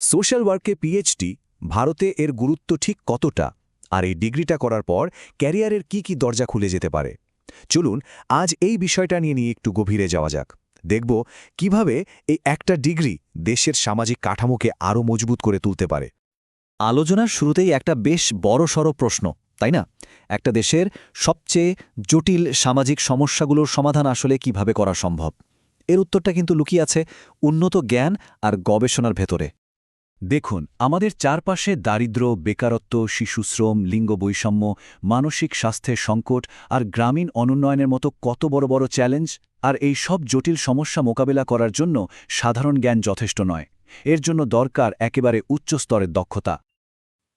Social ওয়ার্কে PhD ভারতে এর গুরুত্ব ঠিক কতটা? আর এই ডিগ্রিটা করার পর ক্যারিয়ারের কি কি দরজা খুলে যেতে পারে? চলুন আজ এই বিষয়টা নিয়ে নিয়ে একটু গভীরে যাওয়া যাক। দেখব কীভাবে এই একটা ডিগ্রি দেশের সামাজিক কাঠামোকে আরও মজবুত করে তুলতে পারে। আলোচনার শুরুতেই একটা বেশ বড়সড় প্রশ্ন, তাই না? একটা দেশের সবচেয়ে জটিল সামাজিক সমস্যাগুলোর সমাধান আসলে কীভাবে করা সম্ভব? এর উত্তরটা কিন্তু লুকিয়ে আছে উন্নত জ্ঞান আর গবেষণার ভেতরে। দেখুন, আমাদের চারপাশে দারিদ্র্য, বেকারত্ব, শিশুশ্রম লিঙ্গ বৈষম্য মানসিক স্বাস্থ্যের সংকট আর গ্রামীণ অনুন্নয়নের মতো কত বড় বড় চ্যালেঞ্জ আর এই সব জটিল সমস্যা মোকাবেলা করার জন্য সাধারণ জ্ঞান যথেষ্ট নয়। এর জন্য দরকার একেবারে উচ্চ স্তরের দক্ষতা।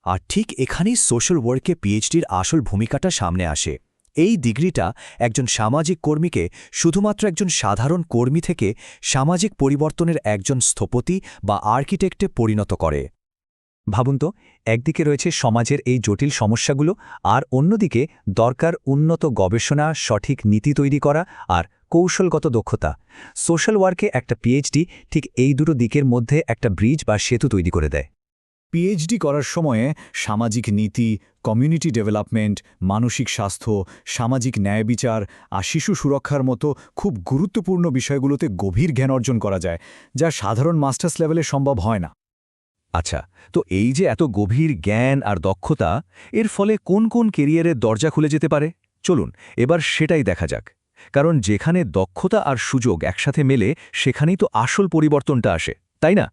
আর ঠিক এখানেই সোশ্যাল ওয়ার্কে পিএইচডির আসল ভূমিকাটা সামনে আসে। এই ডিগ্রিটা একজন সামাজিক কর্মীকে শুধুমাত্র একজন সাধারণ কর্মী থেকে সামাজিক পরিবর্তনের একজন স্থপতি বা আর্কিটেক্টে পরিণত করে। ভাবুন তো, একদিকে রয়েছে সমাজের এই জটিল সমস্যাগুলো, আর অন্যদিকে দরকার উন্নত গবেষণা, সঠিক নীতি তৈরি করা আর কৌশলগত দক্ষতা। সোশ্যাল ওয়ার্কে একটা পিএইচডি ঠিক এই দুটো দিকের মধ্যে একটা ব্রিজ বা সেতু তৈরি করে দেয়। পিএইচডি করার সময়ে সামাজিক নীতি কমিউনিটি ডেভেলপমেন্ট মানসিক স্বাস্থ্য, সামাজিক ন্যায় বিচার আর শিশু সুরক্ষার মতো খুব গুরুত্বপূর্ণ বিষয়গুলোতে গভীর জ্ঞান অর্জন করা যায়, যা সাধারণ মাস্টার্স লেভেলে সম্ভব হয় না। আচ্ছা তো এই যে এত গভীর জ্ঞান আর দক্ষতা, এর ফলে কোন কোন কেরিয়ারের দরজা খুলে যেতে পারে? চলুন, এবার সেটাই দেখা যাক। কারণ যেখানে দক্ষতা আর সুযোগ একসাথে মেলে, সেখানেই তো আসল পরিবর্তনটা আসে, তাই না?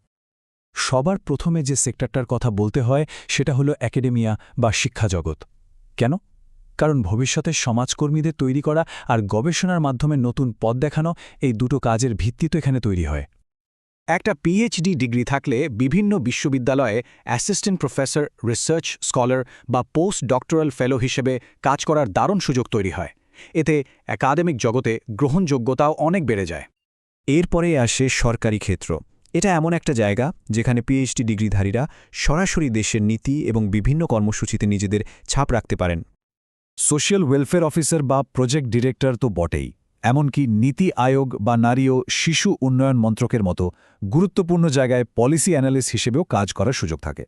সবার প্রথমে যে সেক্টরটার কথা বলতে হয় সেটা হলো একাডেমিয়া বা শিক্ষা জগৎ। কেন? কারণ ভবিষ্যতের সমাজকর্মীদের তৈরি করা আর গবেষণার মাধ্যমে নতুন পদ দেখানো এই দুটো কাজের ভিত্তি তো এখানে তৈরি হয়। একটা পিএইচডি ডিগ্রি থাকলে বিভিন্ন বিশ্ববিদ্যালয়ে অ্যাসিস্ট্যান্ট প্রফেসর, রিসার্চ স্কলার বা পোস্ট ডক্টরাল ফেলো হিসেবে কাজ করার দারুণ সুযোগ তৈরি হয়। এতে একাডেমিক জগতে গ্রহণযোগ্যতাও অনেক বেড়ে যায়। এরপরে আসে সরকারি ক্ষেত্র। এটা এমন একটা জায়গা যেখানে পিএইচডি ডিগ্রিধারীরা সরাসরি দেশের নীতি এবং বিভিন্ন কর্মসূচিতে নিজেদের ছাপ রাখতে পারেন। সোশ্যাল ওয়েলফেয়ার অফিসার বা প্রজেক্ট ডিরেক্টর তো বটেই, এমনকি নীতি আয়োগ বা নারী ও শিশু উন্নয়ন মন্ত্রকের মতো গুরুত্বপূর্ণ জায়গায় পলিসি অ্যানালিস্ট হিসেবেও কাজ করার সুযোগ থাকে।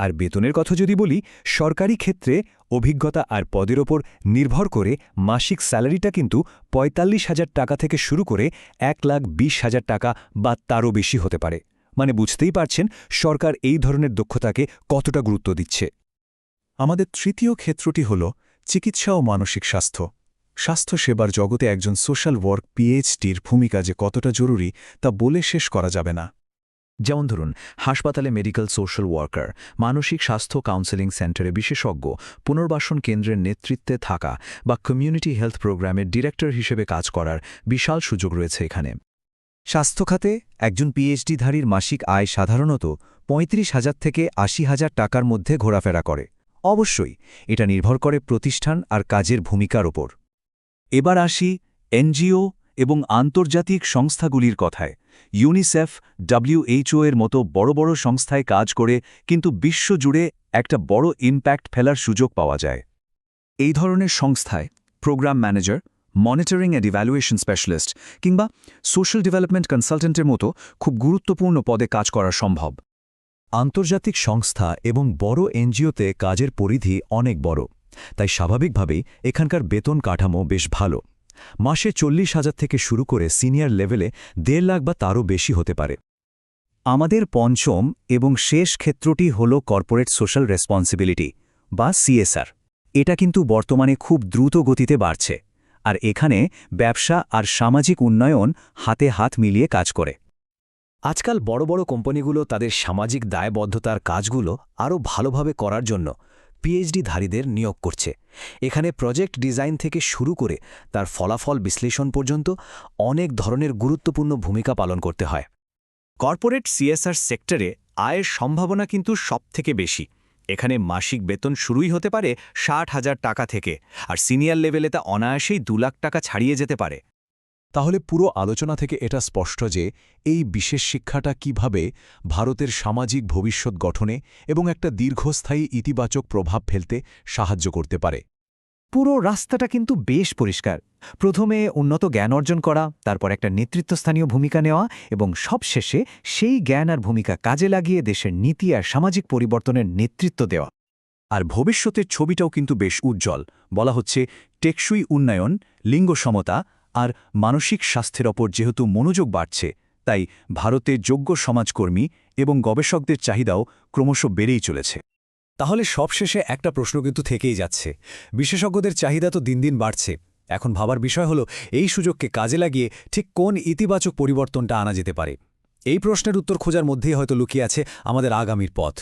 আর বেতনের কথা যদি বলি, সরকারি ক্ষেত্রে অভিজ্ঞতা আর পদের ওপর নির্ভর করে মাসিক স্যালারিটা কিন্তু পঁয়তাল্লিশ হাজার টাকা থেকে শুরু করে এক লাখ বিশ হাজার টাকা বা তারও বেশি হতে পারে। মানে বুঝতেই পারছেন সরকার এই ধরনের দক্ষতাকে কতটা গুরুত্ব দিচ্ছে। আমাদের তৃতীয় ক্ষেত্রটি হল চিকিৎসা ও মানসিক স্বাস্থ্য। স্বাস্থ্যসেবার জগতে একজন সোশ্যাল ওয়ার্ক পিএইচডির ভূমিকা যে কতটা জরুরি তা বলে শেষ করা যাবে না। যেমন ধরুন, হাসপাতালে মেডিকেল সোশ্যাল ওয়ার্কার, মানসিক স্বাস্থ্য কাউন্সেলিং সেন্টারে বিশেষজ্ঞ, পুনর্বাসন কেন্দ্রের নেতৃত্বে থাকা বা কমিউনিটি হেলথ প্রোগ্রামের ডিরেক্টর হিসেবে কাজ করার বিশাল সুযোগ রয়েছে এখানে। স্বাস্থ্যখাতে একজন পিএইচডিধারীর মাসিক আয় সাধারণত পঁয়ত্রিশ হাজার থেকে আশি হাজার টাকার মধ্যে ঘোরাফেরা করে। অবশ্যই, এটা নির্ভর করে প্রতিষ্ঠান আর কাজের ভূমিকার ওপর এবার আসি এনজিও এবং আন্তর্জাতিক সংস্থাগুলির কথায়, ইউনিসেফ ডাব্লিউএইচও এর মতো বড় বড় সংস্থায় কাজ করে, কিন্তু বিশ্বজুড়ে একটা বড় ইম্প্যাক্ট ফেলার সুযোগ পাওয়া যায়। এই ধরনের সংস্থায় programme manager, monitoring and evaluation specialist কিংবা সোশ্যাল ডেভেলপমেন্ট কনসালটেন্টের মতো খুব গুরুত্বপূর্ণ পদে কাজ করা সম্ভব। আন্তর্জাতিক সংস্থা এবং বড় এনজিওতে কাজের পরিধি অনেক বড়, তাই স্বাভাবিকভাবেই এখানকার বেতন কাঠামো বেশ ভালো। মাসে চল্লিশ হাজার থেকে শুরু করে সিনিয়র লেভেলে দেড় লাখ বা তারও বেশি হতে পারে। আমাদের পঞ্চম এবং শেষ ক্ষেত্রটি হল কর্পোরেট সোশ্যাল রেসপন্সিবিলিটি, বা সিএসআর। এটা কিন্তু বর্তমানে খুব দ্রুত গতিতে বাড়ছে, আর এখানে ব্যবসা আর সামাজিক উন্নয়ন হাতে হাত মিলিয়ে কাজ করে। আজকাল বড় বড় কোম্পানিগুলো তাদের সামাজিক দায়বদ্ধতার কাজগুলো আরও ভালোভাবে করার জন্য পিএইচডিধারীদের নিয়োগ করছে। এখানে প্রজেক্ট ডিজাইন থেকে শুরু করে তার ফলাফল বিশ্লেষণ পর্যন্ত অনেক ধরনের গুরুত্বপূর্ণ ভূমিকা পালন করতে হয়। কর্পোরেট সিএসআর সেক্টরে আয়ের সম্ভাবনা কিন্তু সবথেকে বেশি। এখানে মাসিক বেতন শুরুই হতে পারে ষাট হাজার টাকা থেকে, আর সিনিয়র লেভেলে তা অনায়াসেই দু লাখ টাকা ছাড়িয়ে যেতে পারে। তাহলে পুরো আলোচনা থেকে এটা স্পষ্ট যে এই বিশেষ শিক্ষাটা কীভাবে ভারতের সামাজিক ভবিষ্যৎ গঠনে এবং একটা দীর্ঘস্থায়ী ইতিবাচক প্রভাব ফেলতে সাহায্য করতে পারে। পুরো রাস্তাটা কিন্তু বেশ পরিষ্কার। প্রথমে উন্নত জ্ঞান অর্জন করা, তারপর একটা নেতৃত্বস্থানীয় ভূমিকা নেওয়া এবং সবশেষে সেই জ্ঞান আর ভূমিকা কাজে লাগিয়ে দেশের নীতি আর সামাজিক পরিবর্তনের নেতৃত্ব দেওয়া। আর ভবিষ্যতের ছবিটাও কিন্তু বেশ উজ্জ্বল। বলা হচ্ছে টেকসই উন্নয়ন, লিঙ্গ সমতা আর মানসিক স্বাস্থ্যের ওপর যেহেতু মনোযোগ বাড়ছে, তাই ভারতে যোগ্য সমাজকর্মী এবং গবেষকদের চাহিদাও ক্রমশ বেড়েই চলেছে। তাহলে সবশেষে একটা প্রশ্ন কিন্তু থেকেই যাচ্ছে। বিশেষজ্ঞদের চাহিদা তো দিন দিন বাড়ছে। এখন ভাবার বিষয় হলো, এই সুযোগকে কাজে লাগিয়ে ঠিক কোন ইতিবাচক পরিবর্তনটা আনা যেতে পারে? এই প্রশ্নের উত্তর খোঁজার মধ্যেই হয়তো লুকিয়ে আছে আমাদের আগামীর পথ।